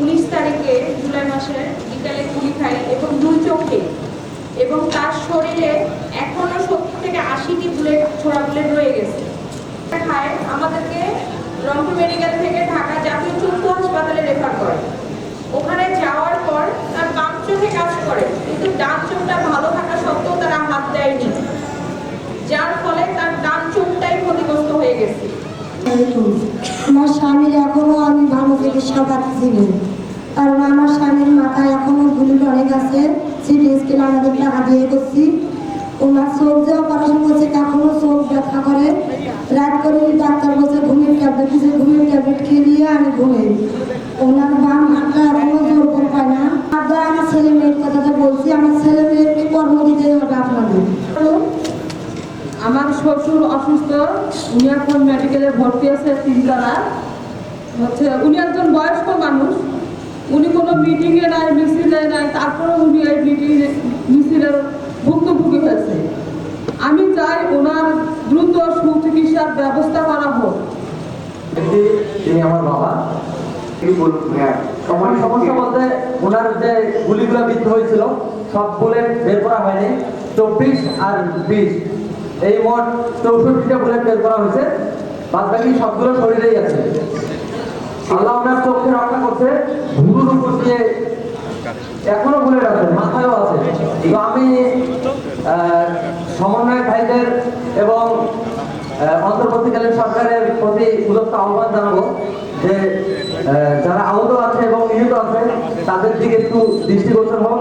উনিশ তারিখে জুলাই মাসের বিকালে গুলি খাই এবং দুই চোখে। এবং তার শরীরে এখনও সত্তর থেকে আশিটি বুলেট, ছোড়া বুলেট রয়ে গেছে। খায় আমাদেরকে রংপুর মেডিকেল থেকে ঢাকা জাতীয় চক্ষু হাসপাতালে রেফার করে। ওখানে যাওয়ার পর তার বাম চোখে কাজ করে, কিন্তু ডান চোখটা ভালো থাকা সত্ত্বেও তারা হাত দেয়নি। যার ফলে তার ডান চোখটাই ক্ষতিগ্রস্ত হয়ে গেছে। আমার স্বামীর এখনও আমি ভালো চিকিৎসা পাচ্ছি না। কারণ আমার স্বামীর মাথায় এখনও গুলি অনেক আছে। সিটি স্কেল আমাদের টাকা দিয়ে করছি। ওনার চোখ যে অপারেশন করছে, এখনও চোখ ব্যথা করে। রাত করে ডাক্তার বলছে, ঘুমের ট্যাবলেট দিচ্ছে ঘুমের ট্যাবলেট খেয়ে দিয়ে আমি ঘুমাই ওনার বাম হাতটা এখনও জোর করে পায় না। আমার ছেলে মেয়ের কথাটা বলছি, আমার ছেলে মেয়েকে কর্ম দিতে হবে আপনাদের। আমার শ্বশুর অসুস্থ, উনি এখন মেডিকেলে ভর্তি আছে তিনতলা হচ্ছে উনি একজন বয়স্ক মানুষ, উনি কোনো মিটিংয়ে নাই মিছিলে নাই তারপরে উনি এই মিটিং মিছিলের ভুক্তভোগী হয়েছে। আমি চাই ওনার দ্রুত সুচিকিৎসার ব্যবস্থা করা হোক। তিনি আমার বাবা। হ্যাঁ সমস্যা বলতে ওনার যে গুলিগুলো বিদ্ধ হয়েছিল, সব বুলেট বের করা হয়নি। চব্বিশ আর বিশ। এই মোট চৌষট্টিটা বুলেট বের করা হয়েছে। বাদ বাকি সবগুলো শরীরেই আছে। আল্লাহ ওনার চোখে রক্ষা করছে, ভুরুর উপর দিয়ে। এখনও বুলেট আছে মাথায়ও আছে। তো আমি সমন্বয় ভাইদের এবং অন্তর্বর্তীকালীন সরকারের প্রতি উদ্যোক্ত আহ্বান জানাব যে যারা আহত আছে এবং নিহত আছে, তাদের দিকে একটু দৃষ্টিগোচর হোক।